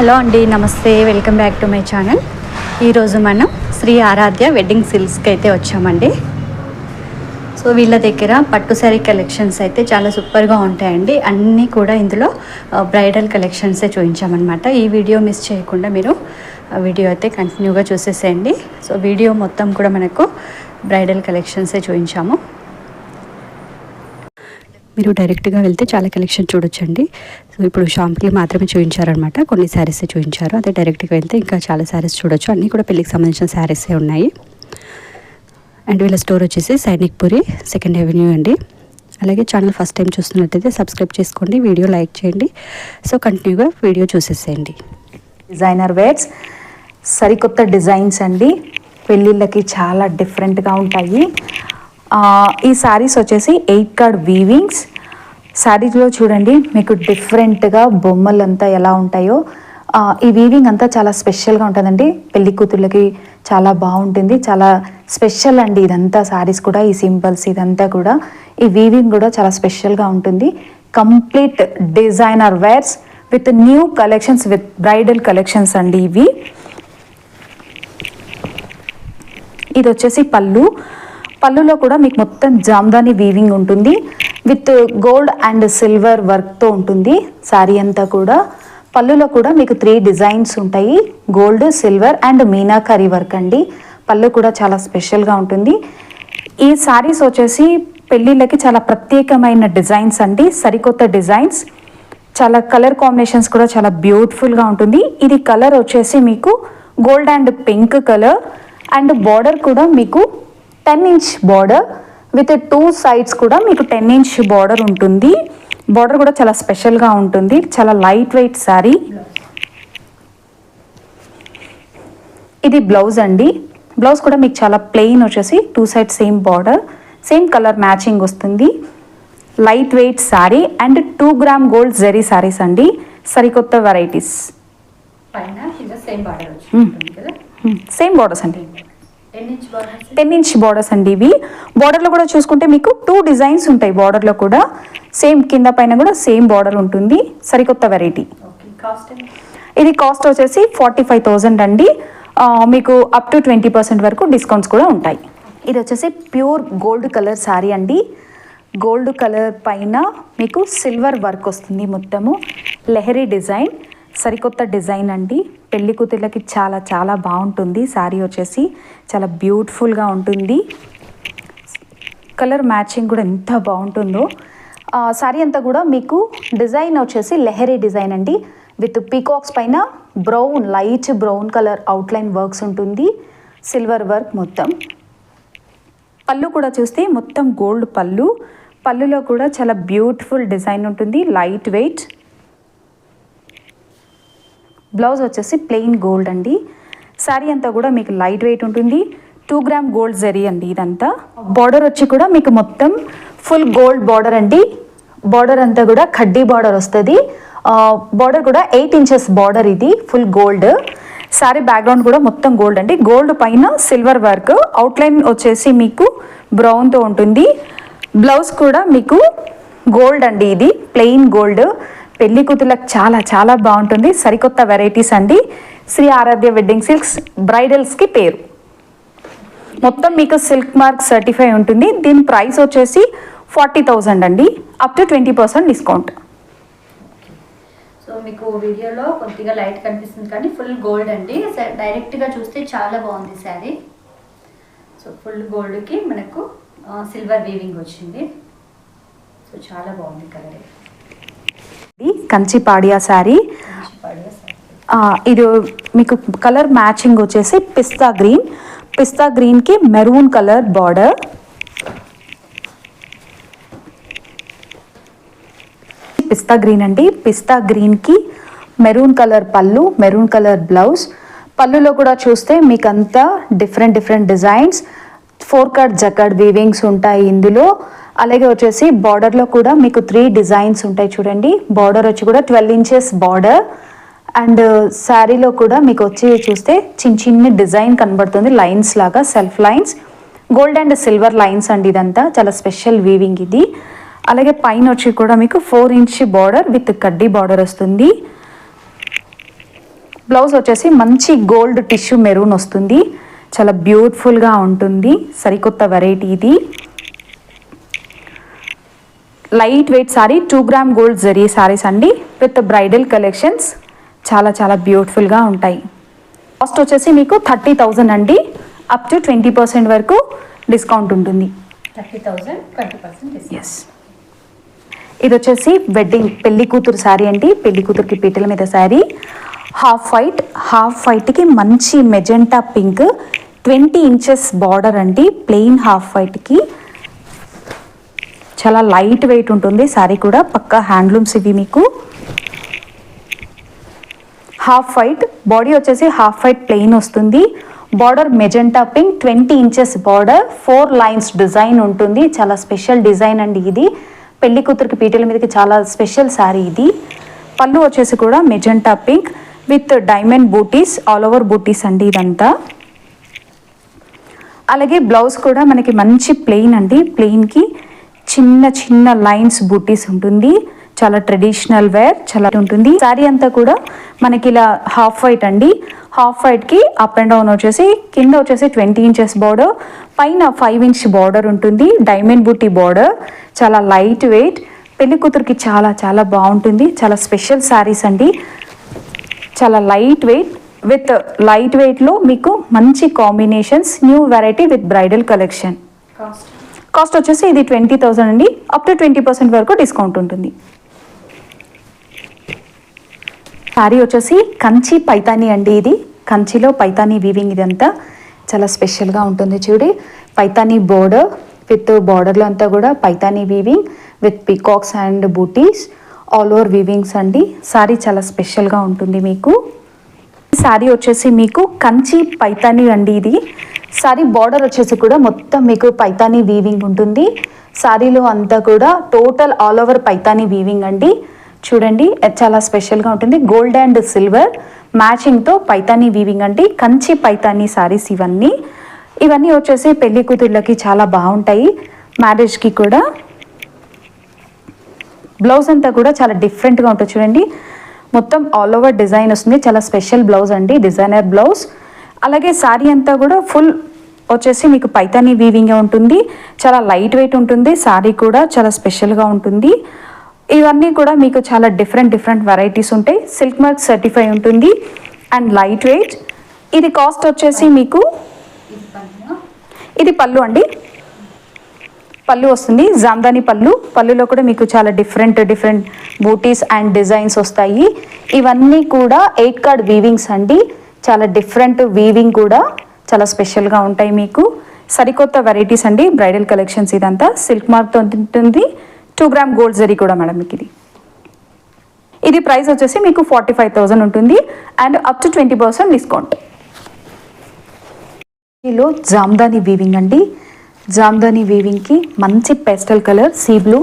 Hello అండి నమస్తే. Welcome back to my channel ఈరోజు మనం శ్రీ ఆరాధ్య వెడ్డింగ్ సిల్క్స్కి అయితే వచ్చామండి. సో వీళ్ళ దగ్గర పట్టు శారీ కలెక్షన్స్ అయితే చాలా సూపర్గా ఉంటాయండి. అన్నీ కూడా ఇందులో బ్రైడల్ కలెక్షన్సే చూపించామన్నమాట. ఈ వీడియో మిస్ చేయకుండా మీరు వీడియో అయితే కంటిన్యూగా చూసేసేయండి. సో వీడియో మొత్తం కూడా మనకు బ్రైడల్ కలెక్షన్సే చూపించాము. మీరు డైరెక్ట్గా వెళ్తే చాలా కలెక్షన్ చూడొచ్చండి. సో ఇప్పుడు షాంపుకి మాత్రమే చూపించారనమాట కొన్ని శారీస్ చూపించారు. అదే డైరెక్ట్గా వెళ్తే ఇంకా చాలా శారీస్ చూడొచ్చు. అన్నీ కూడా పెళ్ళికి సంబంధించిన శారీసే ఉన్నాయి. అండ్ వీళ్ళ స్టోర్ వచ్చేసి సైనిక్పురి సెకండ్ అవెన్యూ అండి. అలాగే ఛానల్ ఫస్ట్ టైం చూస్తున్నట్టయితే సబ్స్క్రైబ్ చేసుకోండి వీడియో లైక్ చేయండి. సో కంటిన్యూగా వీడియో చూసేసేయండి. డిజైనర్ వేర్స్ సరికొత్త డిజైన్స్ అండి. పెళ్ళిళ్ళకి చాలా డిఫరెంట్గా ఉంటాయి. ఈ శారీస్ వచ్చేసి ఎయిట్ కార్డ్ వీవింగ్స్ శారీలో చూడండి మీకు డిఫరెంట్గా బొమ్మలంతా ఎలా ఉంటాయో. ఈ వీవింగ్ అంతా చాలా స్పెషల్గా ఉంటుందండి. పెళ్ళి కూతుళ్ళకి చాలా బాగుంటుంది. చాలా స్పెషల్ అండి ఇదంతా శారీస్ కూడా ఈ సింబల్స్ ఇదంతా కూడా. ఈ వీవింగ్ కూడా చాలా స్పెషల్గా ఉంటుంది. Complete designer wears with new collections with bridal collections అండి ఇవి. ఇది వచ్చేసి పళ్ళు. పళ్ళులో కూడా మీకు మొత్తం జామ్దాని వీవింగ్ ఉంటుంది. విత్ గోల్డ్ అండ్ సిల్వర్ వర్క్తో ఉంటుంది. శారీ అంతా కూడా. పళ్ళులో కూడా మీకు త్రీ డిజైన్స్ ఉంటాయి. Gold silver and meenakari work అండి. పళ్ళు కూడా చాలా స్పెషల్గా ఉంటుంది. ఈ శారీస్ వచ్చేసి పెళ్ళిళ్ళకి చాలా ప్రత్యేకమైన డిజైన్స్ అండి. సరికొత్త డిజైన్స్ చాలా కలర్ కాంబినేషన్స్ కూడా చాలా బ్యూటిఫుల్గా ఉంటుంది. ఇది కలర్ వచ్చేసి మీకు gold and pink colour and border కూడా మీకు ten inch border with two sides కూడా మీకు టెన్ ఇంచ్ బార్డర్ ఉంటుంది. బార్డర్ కూడా చాలా స్పెషల్గా ఉంటుంది. చాలా లైట్ వెయిట్ శారీ ఇది బ్లౌజ్ అండి. బ్లౌజ్ కూడా మీకు చాలా ప్లెయిన్ వచ్చేసి two side same border same colour matching వస్తుంది. Light weight sari and. Two gram gold zari saris అండి సరికొత్త వెరైటీస్ సేమ్ బార్డర్స్ అండి. టెన్ ఇంచ్ బార్డర్స్ అండి ఇవి. బార్డర్లో కూడా చూసుకుంటే మీకు టూ డిజైన్స్ ఉంటాయి. బార్డర్లో కూడా సేమ్ కింద పైన కూడా సేమ్ బార్డర్ ఉంటుంది. సరికొత్త వెరైటీ ఇది కాస్ట్ వచ్చేసి ఫార్టీ ఫైవ్ థౌజండ్ అండి మీకు అప్ టు ట్వంటీ పర్సెంట్ వరకు డిస్కౌంట్స్ కూడా ఉంటాయి. ఇది వచ్చేసి ప్యూర్ గోల్డ్ కలర్ శారీ అండి. గోల్డ్ కలర్ పైన మీకు సిల్వర్ వర్క్ వస్తుంది మొత్తము. లెహరీ డిజైన్ సరికొత్త డిజైన్ అండి. పెళ్ళి కూతుర్లకి చాలా చాలా బాగుంటుంది. శారీ వచ్చేసి చాలా బ్యూటిఫుల్గా ఉంటుంది. కలర్ మ్యాచింగ్ కూడా ఎంత బాగుంటుందో. శారీ అంతా కూడా మీకు డిజైన్ వచ్చేసి లెహరీ డిజైన్ అండి. విత్ పీకాక్స్ పైన brown light brown colour outline works ఉంటుంది. సిల్వర్ వర్క్ మొత్తం. పళ్ళు కూడా చూస్తే మొత్తం గోల్డ్ పళ్ళు. పళ్ళులో కూడా చాలా బ్యూటిఫుల్ డిజైన్ ఉంటుంది. Light weight. బ్లౌజ్ వచ్చేసి ప్లెయిన్ గోల్డ్ అండి. శారీ అంతా కూడా మీకు లైట్ వెయిట్ ఉంటుంది. టూ గ్రామ్ గోల్డ్ జరీ అండి ఇదంతా. బార్డర్ వచ్చి కూడా మీకు మొత్తం ఫుల్ గోల్డ్ బార్డర్ అండి. బార్డర్ అంతా కూడా ఖడ్డీ బార్డర్ వస్తుంది. బార్డర్ కూడా ఎయిట్ ఇంచెస్ బార్డర్ ఇది ఫుల్ గోల్డ్ శారీ బ్యాక్గ్రౌండ్ కూడా మొత్తం గోల్డ్ అండి. గోల్డ్ పైన సిల్వర్ వర్క్ అవుట్లైన్ వచ్చేసి మీకు బ్రౌన్తో ఉంటుంది. బ్లౌజ్ కూడా మీకు గోల్డ్ అండి ఇది ప్లెయిన్ గోల్డ్ పెళ్ళి కూతుర్లకు చాలా చాలా బాగుంటుంది. సరికొత్త వెరైటీస్ అండి. శ్రీ ఆరాధ్య వెడ్డింగ్ సిల్క్స్ బ్రైడల్స్కి పేరు. మొత్తం మీకు సిల్క్ మార్క్ సర్టిఫై ఉంటుంది. దీని ప్రైస్ వచ్చేసి ఫార్టీ థౌజండ్ అండి. Up to twenty percent discount. So మీకు వీడియోలో కొద్దిగా లైట్ కనిపిస్తుంది కానీ ఫుల్ గోల్డ్ అండి. డైరెక్ట్గా చూస్తే చాలా బాగుంది శారీ. సో ఫుల్ గోల్డ్కి మనకు సిల్వర్ వీవింగ్ వచ్చింది. సో చాలా బాగుంది కలర్. కంచి పాడియా శారీ. ఇది మీకు కలర్ మ్యాచింగ్ వచ్చేసి పిస్తా గ్రీన్. పిస్తా గ్రీన్కి మెరూన్ కలర్ బార్డర్. పిస్తా గ్రీన్ అండి. పిస్తా గ్రీన్కి మెరూన్ కలర్ పళ్ళు మెరూన్ కలర్ బ్లౌజ్. పళ్ళులో కూడా చూస్తే మీకు అంతా different different designs. Four cut jacquard weavings ఉంటాయి ఇందులో. అలాగే వచ్చేసి బార్డర్లో కూడా మీకు త్రీ డిజైన్స్ ఉంటాయి చూడండి. బార్డర్ వచ్చి కూడా ట్వెల్వ్ ఇంచెస్ బార్డర్ అండ్ శారీలో కూడా మీకు వచ్చి చూస్తే చిన్న చిన్న డిజైన్ కనబడుతుంది. లైన్స్ లాగా self lines gold and silver lines అండి ఇదంతా. చాలా స్పెషల్ వీవింగ్ ఇది. అలాగే పైన వచ్చి కూడా మీకు four inch border with kaddi border వస్తుంది. బ్లౌజ్ వచ్చేసి మంచి గోల్డ్ టిష్యూ మెరూన్ వస్తుంది. చాలా బ్యూటిఫుల్గా ఉంటుంది. సరికొత్త వెరైటీ ఇది. Light weight sari two gram gold zari saris అండి విత్ బ్రైడల్ కలెక్షన్స్ చాలా చాలా బ్యూటిఫుల్గా ఉంటాయి. కాస్ట్ వచ్చేసి మీకు థర్టీ థౌజండ్ అండి. అప్ టు ట్వంటీ పర్సెంట్ వరకు డిస్కౌంట్ ఉంటుంది. ఎస్ ఇది వచ్చేసి వెడ్డింగ్ పెళ్ళి కూతురు శారీ అండి. పెళ్ళి కూతురికి పీటల మీద శారీ హాఫ్ వైట్ హాఫ్ వైట్కి మంచి magenta pink twenty inches border అండి. ప్లెయిన్ హాఫ్ వైట్కి చాలా లైట్ వెయిట్ ఉంటుంది. శారీ కూడా పక్కా హ్యాండ్లూమ్స్ ఇవి మీకు. హాఫ్ వైట్ బాడీ వచ్చేసి హాఫ్ వైట్ ప్లెయిన్ వస్తుంది. Border magenta pink twenty inches border four lines design ఉంటుంది. చాలా స్పెషల్ డిజైన్ అండి ఇది. పెళ్ళి కూతురికి పీటల మీదకి చాలా స్పెషల్ శారీ ఇది. పళ్ళు వచ్చేసి కూడా magenta pink with diamond butis all over butis అండి ఇదంతా. అలాగే బ్లౌజ్ కూడా మనకి మంచి ప్లెయిన్ అండి. ప్లెయిన్కి చిన్న చిన్న లైన్స్ బూటీస్ ఉంటుంది. చాలా ట్రెడిషనల్ వేర్ చాలా ఉంటుంది. శారీ అంతా కూడా మనకి ఇలా హాఫ్ వైట్ అండి. హాఫ్ వైట్కి అప్ అండ్ డౌన్ వచ్చేసి కింద వచ్చేసి ట్వంటీ ఇంచెస్ బార్డర్ పైన ఫైవ్ ఇంచ్ బార్డర్ ఉంటుంది. డైమండ్ బూటీ బార్డర్ చాలా లైట్ వెయిట్. పెళ్ళి కూతురికి చాలా చాలా బాగుంటుంది. చాలా స్పెషల్ శారీస్ అండి. చాలా లైట్ వెయిట్. విత్ లైట్ వెయిట్లో మీకు మంచి combinations new variety with bridal collection. Cost వచ్చేసి ఇది ట్వంటీ థౌసండ్ అండి. అప్ టు ట్వంటీ పర్సెంట్ వరకు డిస్కౌంట్ ఉంటుంది. శారీ వచ్చేసి కంచి పైతాని అండి ఇది. కంచిలో పైతాని వీవింగ్ ఇదంతా చాలా స్పెషల్గా ఉంటుంది చూడి. పైతాని బోర్డర్ విత్ బార్డర్లో అంతా కూడా Paithani weaving with peacocks and butis all over weavings అండి. శారీ చాలా స్పెషల్గా ఉంటుంది మీకు. శారీ వచ్చేసి మీకు కంచి పైతాని అండి ఇది. సారీ బార్డర్ వచ్చేసి కూడా మొత్తం మీకు పైతాని వీవింగ్ ఉంటుంది. శారీలో అంతా కూడా total all over Paithani weaving అండి. చూడండి చాలా స్పెషల్గా ఉంటుంది. గోల్డ్ అండ్ సిల్వర్ మ్యాచింగ్తో పైతాని వీవింగ్ అండి. కంచి పైతాని శారీస్ ఇవన్నీ. ఇవన్నీ వచ్చేసి పెళ్ళి కూతుళ్ళకి చాలా బాగుంటాయి. మ్యారేజ్కి కూడా. బ్లౌజ్ అంతా కూడా చాలా డిఫరెంట్గా ఉంటుంది చూడండి. మొత్తం ఆల్ ఓవర్ డిజైన్ వస్తుంది. చాలా స్పెషల్ బ్లౌజ్ అండి. డిజైనర్ బ్లౌజ్ అలాగే శారీ అంతా కూడా ఫుల్ వచ్చేసి మీకు పైతానీ వీవింగ్ ఉంటుంది. చాలా లైట్ వెయిట్ ఉంటుంది. శారీ కూడా చాలా స్పెషల్గా ఉంటుంది. ఇవన్నీ కూడా మీకు చాలా డిఫరెంట్ డిఫరెంట్ వెరైటీస్ ఉంటాయి. సిల్క్ మార్క్ సర్టిఫై ఉంటుంది. అండ్ లైట్ వెయిట్ ఇది కాస్ట్ వచ్చేసి మీకు ఇది పళ్ళు అండి. పళ్ళు వస్తుంది. జామ్దాని పళ్ళు. పళ్ళులో కూడా మీకు చాలా different different butis and designs వస్తాయి. ఇవన్నీ కూడా ఎయిట్ కార్డ్ వీవింగ్స్ అండి. చాలా డిఫరెంట్ వీవింగ్ కూడా చాలా స్పెషల్గా ఉంటాయి మీకు. సరికొత్త వెరైటీస్ అండి. బ్రైడల్ కలెక్షన్స్ ఇదంతా. సిల్క్ మార్క్తో ఉంటుంది. టూ గ్రామ్ గోల్డ్ జరీ కూడా మేడం మీకు ఇది. ఇది ప్రైస్ వచ్చేసి మీకు ఫార్టీ ఫైవ్ థౌజండ్ ఉంటుంది. And up to twenty percent డిస్కౌంట్లో జామ్దాని వీవింగ్ అండి. జామ్దాని వీవింగ్కి మంచి pastel colour sea blue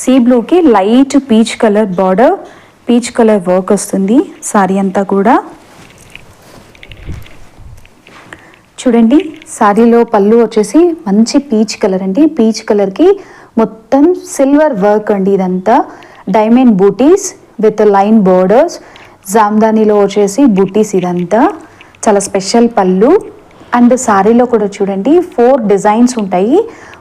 sea బ్లూకి light peach colour border peach colour work వస్తుంది. సారీ అంతా కూడా. చూడండి శారీలో పళ్ళు వచ్చేసి మంచి పీచ్ కలర్ అండి. పీచ్ కలర్కి మొత్తం సిల్వర్ వర్క్ అండి ఇదంతా. Diamond butis with line borders. జామ్దానీలో వచ్చేసి బూటీస్ ఇదంతా. చాలా స్పెషల్ పళ్ళు. అండ్ సారీలో కూడా చూడండి ఫోర్ డిజైన్స్ ఉంటాయి.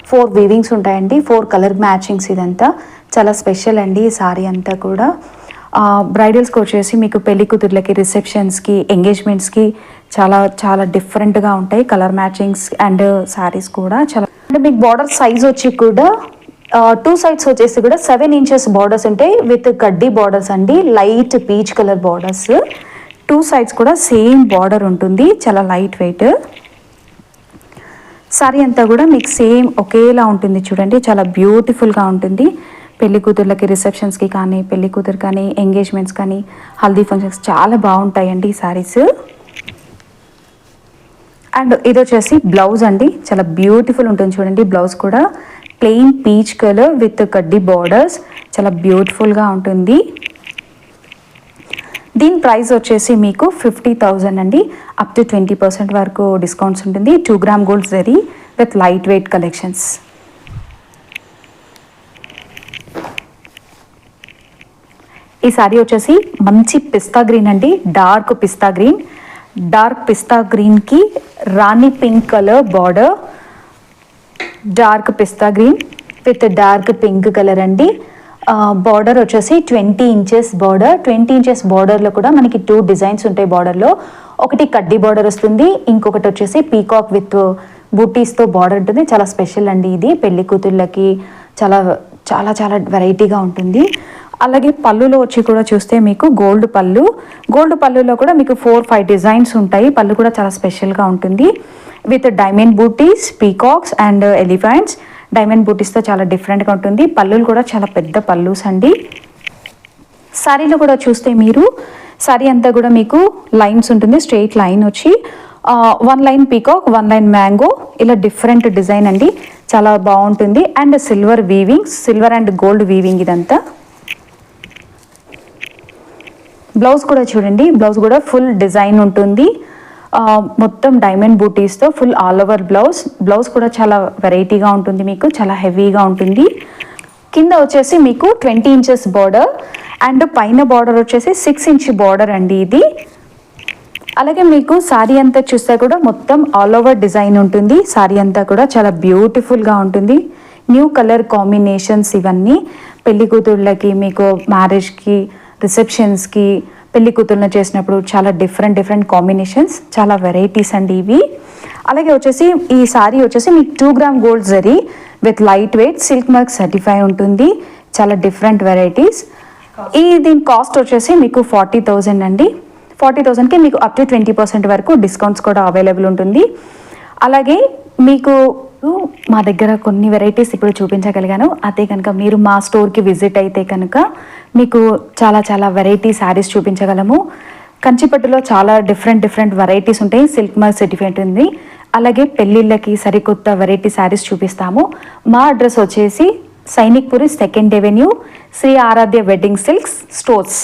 ఫోర్ వీవింగ్స్ ఉంటాయండి ఫోర్ కలర్ మ్యాచింగ్స్ ఇదంతా. చాలా స్పెషల్ అండి ఈ సారీ అంతా కూడా. బ్రైడల్స్కి వచ్చేసి మీకు పెళ్ళి కూతుర్లకి రిసెప్షన్స్కి ఎంగేజ్మెంట్స్కి చాలా చాలా డిఫరెంట్గా ఉంటాయి. కలర్ మ్యాచింగ్స్ అండ్ శారీస్ కూడా చాలా. అంటే మీకు బార్డర్ సైజ్ వచ్చి కూడా టూ సైడ్స్ వచ్చేసి కూడా సెవెన్ ఇంచెస్ బార్డర్స్ ఉంటాయి. విత్ కడ్డీ బార్డర్స్ అండి light peach colour borders two sides కూడా సేమ్ బార్డర్ ఉంటుంది. చాలా లైట్ వెయిట్ సారీ అంతా కూడా మీకు సేమ్ ఒకేలా ఉంటుంది చూడండి. చాలా బ్యూటిఫుల్గా ఉంటుంది. పెళ్ళి కూతుర్లకి రిసెప్షన్స్కి కానీ పెళ్ళి కూతురు కానీ ఎంగేజ్మెంట్స్ కానీ హల్దీ ఫంక్షన్స్ చాలా బాగుంటాయండి ఈ సారీస్ అండ్ ఇది వచ్చేసి బ్లౌజ్ అండి. చాలా బ్యూటిఫుల్ ఉంటుంది చూడండి. బ్లౌజ్ కూడా plain peach colour with kaddi borders చాలా బ్యూటిఫుల్గా ఉంటుంది. దీని ప్రైస్ వచ్చేసి మీకు ఫిఫ్టీ థౌజండ్ అండి. అప్ టు ట్వంటీ పర్సెంట్ వరకు డిస్కౌంట్స్ ఉంటుంది. Two gram gold zari with light weight collections ఈ శారీ వచ్చేసి మంచి పిస్తా గ్రీన్ అండి. డార్క్ పిస్తా గ్రీన్ డార్క్ పిస్తా గ్రీన్కి రాణి pink colour border. Dark pista green with dark pink colour అండి. బార్డర్ వచ్చేసి twenty inches border. Twenty inches బార్డర్లో కూడా మనకి టూ డిజైన్స్ ఉంటాయి బార్డర్లో. ఒకటి కడ్డీ బార్డర్ వస్తుంది ఇంకొకటి వచ్చేసి పీకాక్ విత్ బూటీస్తో బార్డర్ ఉంటుంది. చాలా స్పెషల్ అండి ఇది. పెళ్ళి కూతుళ్ళకి చాలా చాలా చాలా వెరైటీగా ఉంటుంది. అలాగే పళ్ళులో వచ్చి కూడా చూస్తే మీకు గోల్డ్ పళ్ళు. గోల్డ్ పళ్ళులో కూడా మీకు ఫోర్ ఫైవ్ డిజైన్స్ ఉంటాయి. పళ్ళు కూడా చాలా స్పెషల్గా ఉంటుంది. With diamond butis peacocks and elephants diamond బూటీస్తో చాలా డిఫరెంట్గా ఉంటుంది. పళ్ళులు కూడా చాలా పెద్ద పళ్ళుస్ అండి. శారీలో కూడా చూస్తే మీరు శారీ అంతా కూడా మీకు లైన్స్ ఉంటుంది. స్ట్రెయిట్ లైన్ వచ్చి one line peacock one line mango ఇలా డిఫరెంట్ డిజైన్ అండి. చాలా బాగుంటుంది. And silver weaving silver and gold weaving ఇదంతా. బ్లౌజ్ కూడా చూడండి బ్లౌజ్ కూడా ఫుల్ డిజైన్ ఉంటుంది. మొత్తం diamond బూటీస్తో full all over blouse. Blouse కూడా చాలా వెరైటీగా ఉంటుంది మీకు చాలా హెవీగా ఉంటుంది. కింద వచ్చేసి మీకు ట్వంటీ ఇంచెస్ బార్డర్ అండ్ పైన బార్డర్ వచ్చేసి సిక్స్ ఇంచ్ బార్డర్ అండి ఇది. అలాగే మీకు శారీ అంతా చూస్తే కూడా మొత్తం ఆల్ ఓవర్ డిజైన్ ఉంటుంది. శారీ అంతా కూడా చాలా బ్యూటిఫుల్గా ఉంటుంది. న్యూ కలర్ కాంబినేషన్స్ ఇవన్నీ. పెళ్ళి కూతుళ్ళకి మీకు మ్యారేజ్కి రిసెప్షన్స్కి పెళ్ళి కూతుర్లను చేసినప్పుడు చాలా డిఫరెంట్ డిఫరెంట్ కాంబినేషన్స్ చాలా వెరైటీస్ అండి ఇవి. అలాగే వచ్చేసి ఈ శారీ వచ్చేసి మీకు two gram gold zari with light weight silk mark certify ఉంటుంది. చాలా డిఫరెంట్ వెరైటీస్. ఈ దీని కాస్ట్ వచ్చేసి మీకు ఫార్టీ థౌజండ్ అండి. ఫార్టీ థౌజండ్కి మీకు అప్ టు ట్వంటీ పర్సెంట్ వరకు డిస్కౌంట్స్ కూడా అవైలబుల్ ఉంటుంది. అలాగే మీకు మా దగ్గర కొన్ని వెరైటీస్ ఇప్పుడు చూపించగలిగాను. అదే కనుక మీరు మా స్టోర్కి విజిట్ అయితే కనుక మీకు చాలా చాలా వెరైటీ శారీస్ చూపించగలము. కంచిపట్టులో చాలా డిఫరెంట్ డిఫరెంట్ వెరైటీస్ ఉంటాయి. సిల్క్ మార్క్ సర్టిఫికేట్ ఉంది. అలాగే పెళ్ళిళ్ళకి సరికొత్త వెరైటీ శారీస్ చూపిస్తాము. మా అడ్రస్ వచ్చేసి Sainikpuri second avenue Shri Aaradhya wedding silks stores